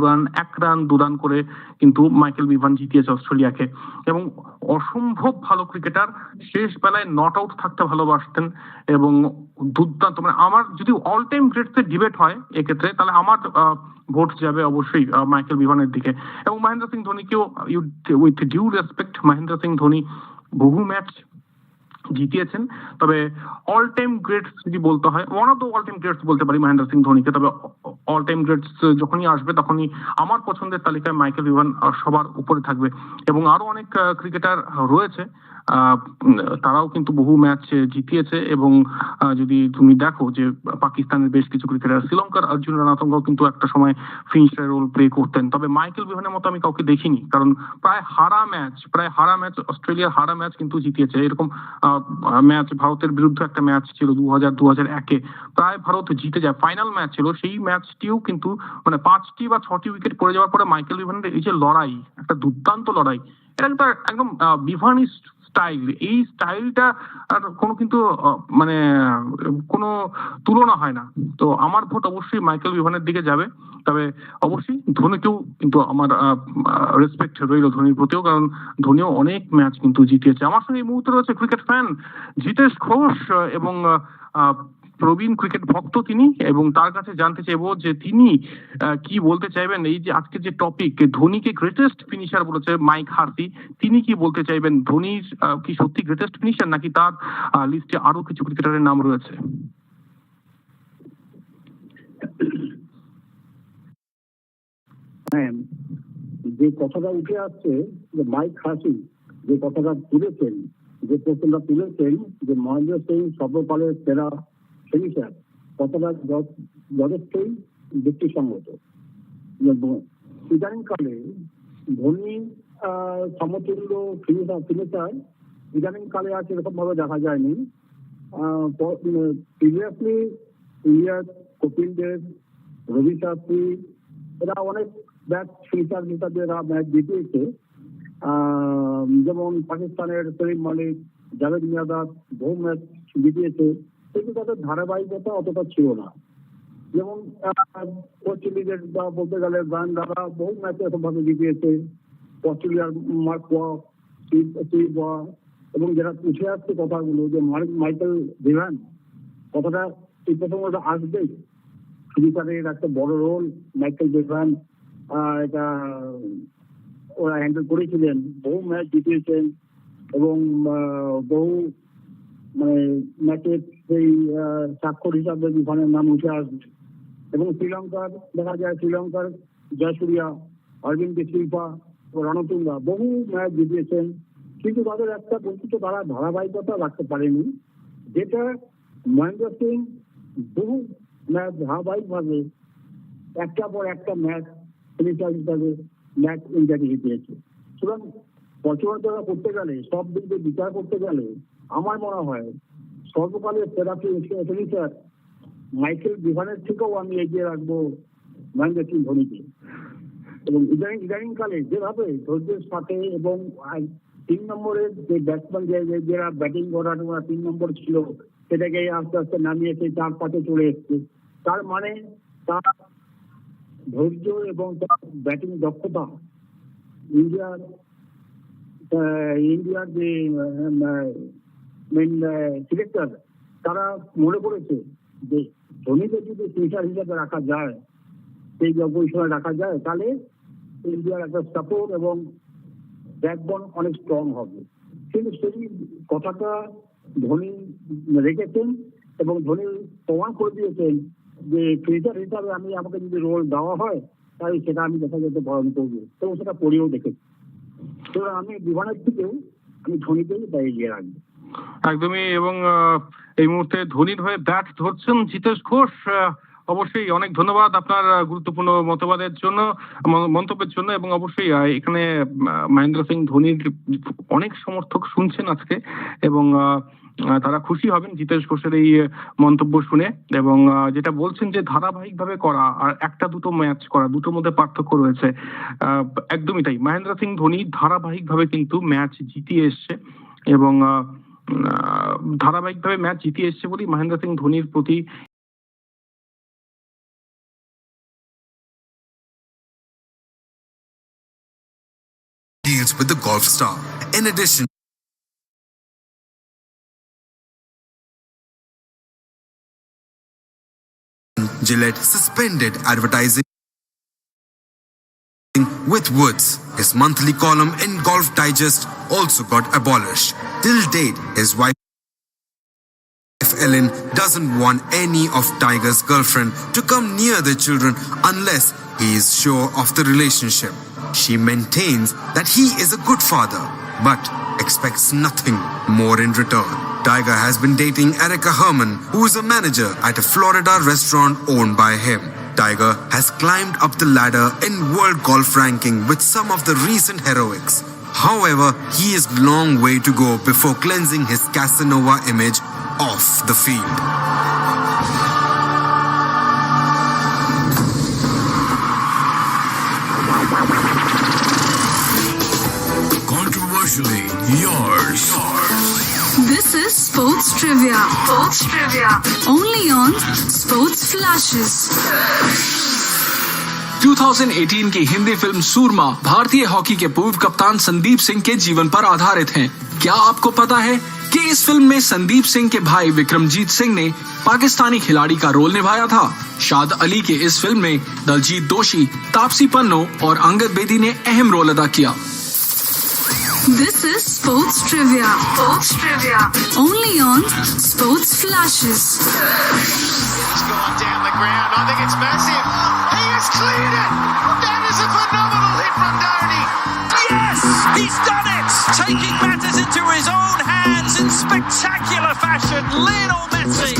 Run এক run, দু run করে কিন্তু মাইকেল বিভান জিতিয়েছে অস্ট্রেলিয়াকে। এবং অসম্ভব ভালো ক্রিকেটার, শেষ বেলায় নট আউট থাকতে ভালোবাসতেন এবং দুর্দান্ত। মানে আমার যদি অল টাইম গ্রেটসের ডিবেট হয় এক্ষেত্রে, তাহলে আমার ভোট যাবে অবশ্যই মাইকেল বিভানের দিকে। এবং Mahendra Singh ধোনিকেও with due respect Mahendra Singh Dhoni বহু ম্যাচ জিতিয়েছেন। তবে অল টাইম গ্রেটস যদি বলতে হয় one of the all time greats বলতে পারি মহেন্দ্র সিং ধোনিকে তবে অল টাইম গ্রেটস যখনই আসবে তখনই আমার পছন্দের তালিকায় মাইকেল আহ, সবার উপরে থাকবে। এবং আরও অনেক ক্রিকেটার রয়েছে তারাও কিন্তু বহু ম্যাচ জিতিয়েছে এবং যদি তুমি দেখো যে পাকিস্তানের বেশ কিছু ক্রিকেটার শ্রীলঙ্কার অর্জুন রানাতঙ্গাও কিন্তু একটা সময় ফিনিশার রোল প্লে করতেন। তবে মাইকেল বিভানের মতো আমি কাউকে দেখিনি কারণ প্রায় হারা ম্যাচ প্রায় হারা ম্যাচ অস্ট্রেলিয়ার হারা ম্যাচ কিন্তু জিতিয়েছে। এরকম ম্যাচ ভারতের বিরুদ্ধে একটা ম্যাচ ছিল দু হাজার দু হাজার একে। প্রায় ভারত জিতে যায়। ফাইনাল ম্যাচ ছিল। সেই ম্যাচটিও কিন্তু মানে পাঁচটি বা ছটি উইকেট পড়ে যাওয়ার পরে মাইকেল বিভানের এই যে লড়াই, একটা দুর্দান্ত লড়াই। এটা কিন্তু একদম বিভানি স্টাইল এই স্টাইলটা আর কোনো কিন্তু মানে কোনো তুলনা হয় না। তো আমার ভোট অবশ্যই মাইকেল বিভানের দিকে যাবে। তবে অবশ্যই ধোনিকেও কিন্তু আমার রেসপেক্ট রইল ধোনির প্রতিও, কারণ ধোনিও অনেক ম্যাচ কিন্তু জিতিয়েছে। আমার সঙ্গে এই মুহূর্তে রয়েছে ক্রিকেট ফ্যান জিতেশ ঘোষ এবং প্রবীণ ক্রিকেট ভক্ত তিনি এবং তার কাছে জানতে চাইব যে তিনি কি বলতে চাইবেন? এই যে আজকে যে টপিক ধোনিকে গ্রেটেস্ট ফিনিশার বলেছে মাইক হার্সি, তিনি কি বলতে চাইবেন? ধোনির কি সত্যি গ্রেটেস্ট ফিনিশার নাকি তার লিস্টে আরও কিছু ক্রিকেটারের নাম রয়েছে? হ্যাঁ যে কথাটা উঠে আসছে যে মাইক হাসি যে কথাটা তুলেছেন, যে প্রশ্নটা তুলেছেন যে মহেন্দ্র সিং সর্বকালের সেরা কথাটা য- যথেষ্টই যুক্তিসঙ্গত। ইদানিংকালে ধোনি সমতুল্য ফিনিশার ফিনিশার ইদানিংকালে আর সেরকম ভাবে দেখা যায়নি। প্রিভিয়াসলি ইন্ডিয়ার কপিল দেব রবি শাস্ত্রী এরা অনেক ব্যাট ফিনিশার হিসাবে এরা ম্যাচ জিতিয়েছে যেমন পাকিস্তানের সলিম মালিক, জাভেদ মিয়াদাদ বহু ম্যাচ জিতিয়েছে। কিন্তু তাদের ধারাবাহিকতা অতটা ছিল না। যেমন ওয়েস্ট বা বলতে গেলে ব্রায়ান দ্বারা বহু ম্যাচে এরকমভাবে জিতিয়েছে। অস্ট্রেলিয়ার মার্ক এবং যারা উঠে আসছে কথাগুলো যে মাইকেল ভিভান কথাটা এই প্রসঙ্গটা আসবেই ফিনিশারের একটা বড় রোল মাইকেল আহ, এটা ওরা হ্যান্ডেল করেছিলেন। বহু ম্যাচ জিতিয়েছেন এবং বহু মানে ম্যাচের সেই স্বাক্ষর হিসাবে বিভানের নাম উঠে আসবে। এবং শ্রীলঙ্কার, দেখা যায় শ্রীলঙ্কার জয়সুরিয়া অরবিন্দ শিল্পা রণতুঙ্গা বহু ম্যাচ জিতিয়েছেন। কিন্তু তাদের একটা বৈশিষ্ট্য তারা ধারাবাহিকতা রাখতে পারেনি, যেটা মহেন্দ্র সিং বহু ম্যাচ ধারাবাহিকভাবে একটা পর একটা ম্যাচ ফিনিশার হিসাবে ম্যাচ ইন্ডিয়াকে জিতিয়েছে। সুতরাং পর্যালোচনা করতে গেলে, সব দিক বিচার করতে গেলে আমার মনে হয় সর্বকালের সেরা ফিনিশার মাইকেল বিভানের থেকেও আমি এগিয়ে রাখব মহেন্দ্র সিং ধোনিকে। এবং ইদানিং ইদানিংকালে যেভাবে ধৈর্যের সাথে এবং তিন নম্বরের যে ব্যাটসম্যান যারা ব্যাটিং করার ওরা তিন নম্বর ছিল, সেটাকে আস্তে আস্তে নামিয়ে চার পাঁচে চলে এসছে। তার মানে তার ধৈর্য এবং তার ব্যাটিং দক্ষতা ইন্ডিয়ার ইন্ডিয়ার যে মেন সিলেক্টর তারা মনে করেছে যে ধোনিকে যদি ফিনিশার হিসাবে রাখা যায়, সেই পজিশনে রাখা যায়, তাহলে ইন্ডিয়ার একটা সাপোর্ট এবং ব্যাকবন অনেক স্ট্রং হবে। কিন্তু সেই কথাটা ধোনি রেখেছেন এবং ধোনি প্রমাণ করে দিয়েছেন যে ফিনিশার হিসাবে আমি, আমাকে যদি রোল দেওয়া হয় তাই সেটা আমি যেতে পালন করব এবং সেটা করেও দেখেছি। তো আমি বিমানের থেকেও আমি ধোনিকেই এগিয়ে রাখব। একদমই এবং এই মুহূর্তে ধোনির হয়ে ব্যাট ধরছেন জিতেশ ঘোষ। অবশ্যই অনেক ধন্যবাদ আপনার গুরুত্বপূর্ণ মতবাদের জন্য মন্তব্যের জন্য এবং অবশ্যই এখানে মহেন্দ্র সিং ধোনির অনেক সমর্থক শুনছেন আজকে এবং তারা খুশি হবেন জিতেশ ঘোষের এই মন্তব্য শুনে এবং যেটা বলছেন যে ধারাবাহিকভাবে করা আর একটা দুটো ম্যাচ করা দুটোর মধ্যে পার্থক্য রয়েছে একদমই তাই। মহেন্দ্র সিং ধোনি ধারাবাহিকভাবে কিন্তু ম্যাচ জিতিয়ে এসছে এবং আহ, ধারাবাহিকভাবে ম্যাচ জিতে এসছে বলেই মহেন্দ্র সিং ধোনির প্রতি with the Golf Star. In addition, Gillette suspended advertising. With Woods. His monthly column in Golf Digest also got abolished. Till date, his wife Ellen doesn't want any of Tiger's girlfriend to come near the children unless he is sure of the relationship. She maintains that he is a good father, but expects nothing more in return. Tiger has been dating Erica Herman, who is a manager at a Florida restaurant owned by him. Tiger has climbed up the ladder in world golf ranking with some of the recent heroics. However, he is long way to go before cleansing his Casanova image off the field. Controversially yours. This is Sports Trivia. Sports Trivia. Only on Sports Flashes. 2018 की Hindi film सूरमा भारतीय hockey के पूर्व कप्तान संदीप सिंह के जीवन पर आधारित है क्या आपको पता है कि इस फ़िल्म में संदीप सिंह के भाई विक्रमजीत सिंह ने पाकिस्तानी खिलाड़ी का रोल निभाया था शाद अली के इस फ़िल्म में दलजीत दोषी, तापसी पन्नो और अंगद बेदी ने अहम रोल अदा किया This is Sports Trivia. Sports Trivia. Only on Sports Flashes. It's gone down the ground. I think it's massive. He has cleared it. That is a phenomenal hit from Doherty. Yes, he's done it! Taking matters into his own hands in spectacular fashion. Lionel Messi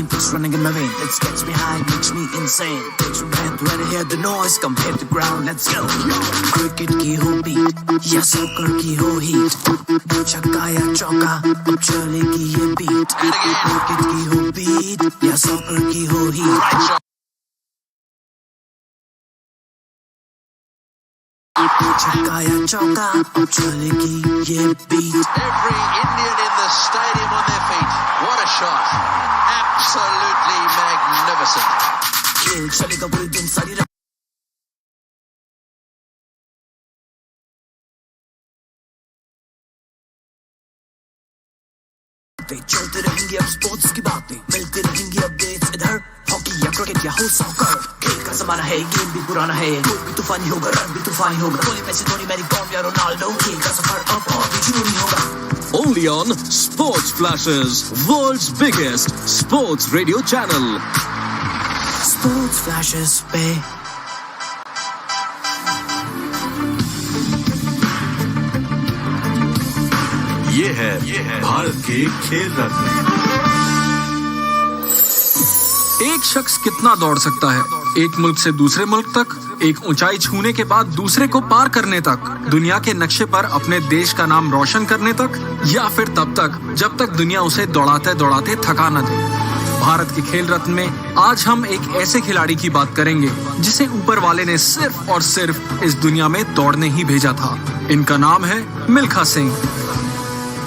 Start again, push running in my vein. Let's get behind, makes me insane. Takes your hand when I hear the noise, come hit the ground, let's go. Cricket की हो beat, या soccer की हो heat. छक्का या चौका, अब चलेगी ये beat. Cricket की हो beat, या soccer की हो heat. छक्का या चौका, अब beat. Every Indian in the stadium on their feet. What a shot. Absolutely magnificent. खेल चलेगा पूरे दिन सारी चलते रहेंगे अब स्पोर्ट्स की बातें मिलते रहेंगे अपडेट्स इधर हॉकी या क्रिकेट या हो सॉकर जमाना है गेम भी पुराना है। भी तूफानी होगा रन भी तूफानी होगा। कोहली मैसी धोनी मैरी कॉम या रोनाल्डो। खेल का सफ़र अब और भी जुनूनी होगा। Only on Sports Flashes, world's biggest sports radio channel. Sports flashes पे। ये है ये है भारत के खेल रत्न। एक शख्स कितना दौड़ सकता है? एक मुल्क से दूसरे मुल्क तक, एक ऊंचाई छूने के बाद दूसरे को पार करने तक, दुनिया के नक्शे पर अपने देश का नाम रोशन करने तक, या फिर तब तक, जब तक दुनिया उसे दौड़ाते दौड़ाते थका न दे। भारत के खेल रत्न में आज हम एक ऐसे खिलाड़ी की बात करेंगे, जिसे ऊपर वाले ने सिर्फ़ और सिर्फ़ इस दुनिया में दौड़ने ही भेजा था। इनका नाम है Milkha Singh.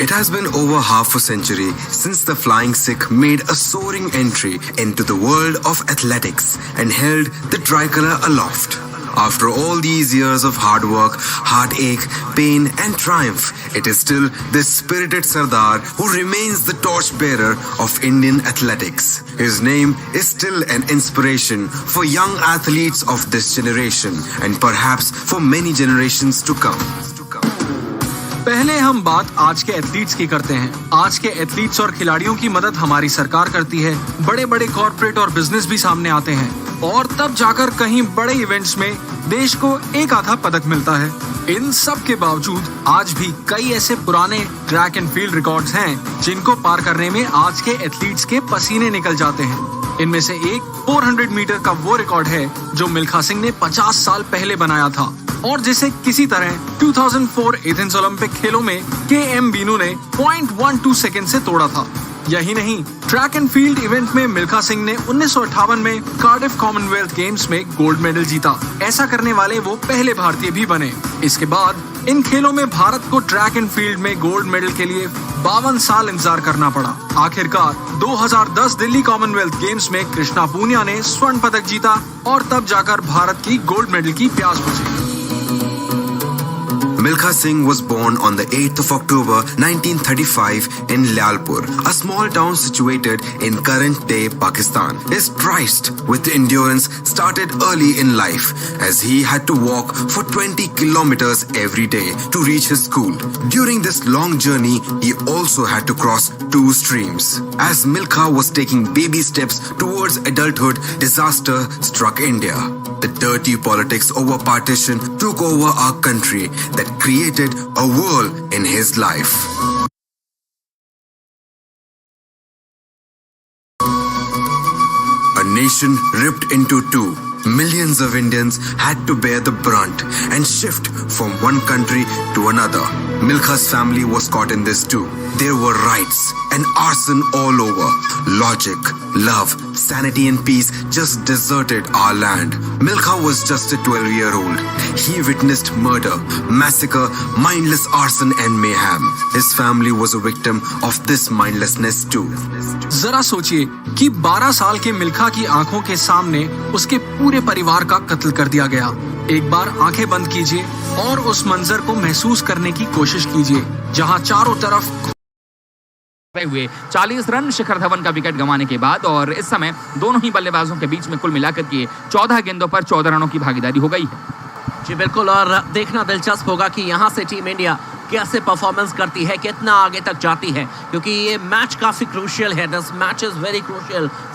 It has been over half a century since the Flying Sikh made a soaring entry into the world of athletics and held the tricolor aloft. After all these years of hard work, heartache, pain, and triumph, it is still this spirited Sardar who remains the torchbearer of Indian athletics. His name is still an inspiration for young athletes of this generation and perhaps for many generations to come. पहले हम बात आज के athletes की करते हैं। आज के एथलीट्स और खिलाड़ियों की मदद हमारी सरकार करती है। बड़े बड़े कॉरपोरेट और बिज़नेस भी सामने आते हैं। और तब जाकर कहीं बड़े इवेंट्स में देश को एक आधा पदक मिलता है। इन सब के बावजूद आज भी कई ऐसे पुराने ट्रैक एंड फ़ील्ड रिकॉर्ड्स हैं, जिनको पार करने में आज के एथलीट्स के पसीने निकल जाते हैं। इनमें से एक 400 मीटर का वो रिकॉर्ड है, जो मिल्खा सिंह ने 50 साल पहले बनाया था। और जिसे किसी तरह 2004 एथेंस ओलंपिक खेलों में के एम बीनू ने 0.12 सेकंड से तोड़ा था। यही नहीं ट्रैक एंड फ़ील्ड इवेंट में मिल्खा सिंह ने उन्नीस सौ अठावन में कार्डिफ कॉमनवेल्थ गेम्स में गोल्ड मेडल जीता। ऐसा करने वाले वो पहले भारतीय भी बने। इसके बाद, इन खेलों में भारत को ट्रैक एंड फ़ील्ड में गोल्ड मेडल के लिए बावन साल इंतज़ार करना पड़ा। आखिरकार 2010 दिल्ली कॉमनवेल्थ गेम्स में कृष्णा पूनिया ने स्वर्ण पदक जीता और तब जाकर भारत की गोल्ड मेडल की प्यास बुझी। Milkha Singh was born on the 8th of October 1935 in Lyalpur, a small town situated in current-day Pakistan. His tryst with endurance started early in life as he had to walk for 20 kilometers every day to reach his school. During this long journey, he also had to cross two streams. As Milkha was taking baby steps towards adulthood, disaster struck India. The dirty politics over partition took over our country that created a whirl in his life. A nation ripped into two. Millions of Indians had to bear the brunt and shift from one country to another. Milkha's family was caught in this too. There were riots and arson all over. Logic, love, sanity, and peace just deserted our land. Milkha was just a 12 year old. He witnessed murder, massacre, mindless arson, and mayhem. His family was a victim of this mindlessness too. जरा सोचिए कि 12 साल के मिल्खा की आंखों के सामने उसके पूरे परिवार का कत्ल कर दिया गया एक बार आंखें बंद कीजिए और उस मंजर को महसूस करने की कोशिश कीजिए, जहाँ चारों तरफ़ हुए 40 रन शिखर धवन का विकेट गंवाने के बाद और इस समय दोनों ही बल्लेबाजों के बीच में कुल मिलाकर के 14 गेंदों पर 14 रनों की भागीदारी हो गई है। जी बिल्कुल, और देखना दिलचस्प होगा कि यहाँ से टीम इंडिया कैसे परफॉर्मेंस करती है, कितना आगे तक जाती है, क्योंकि ये मैच काफ़ी क्रूशियल है। This match is very crucial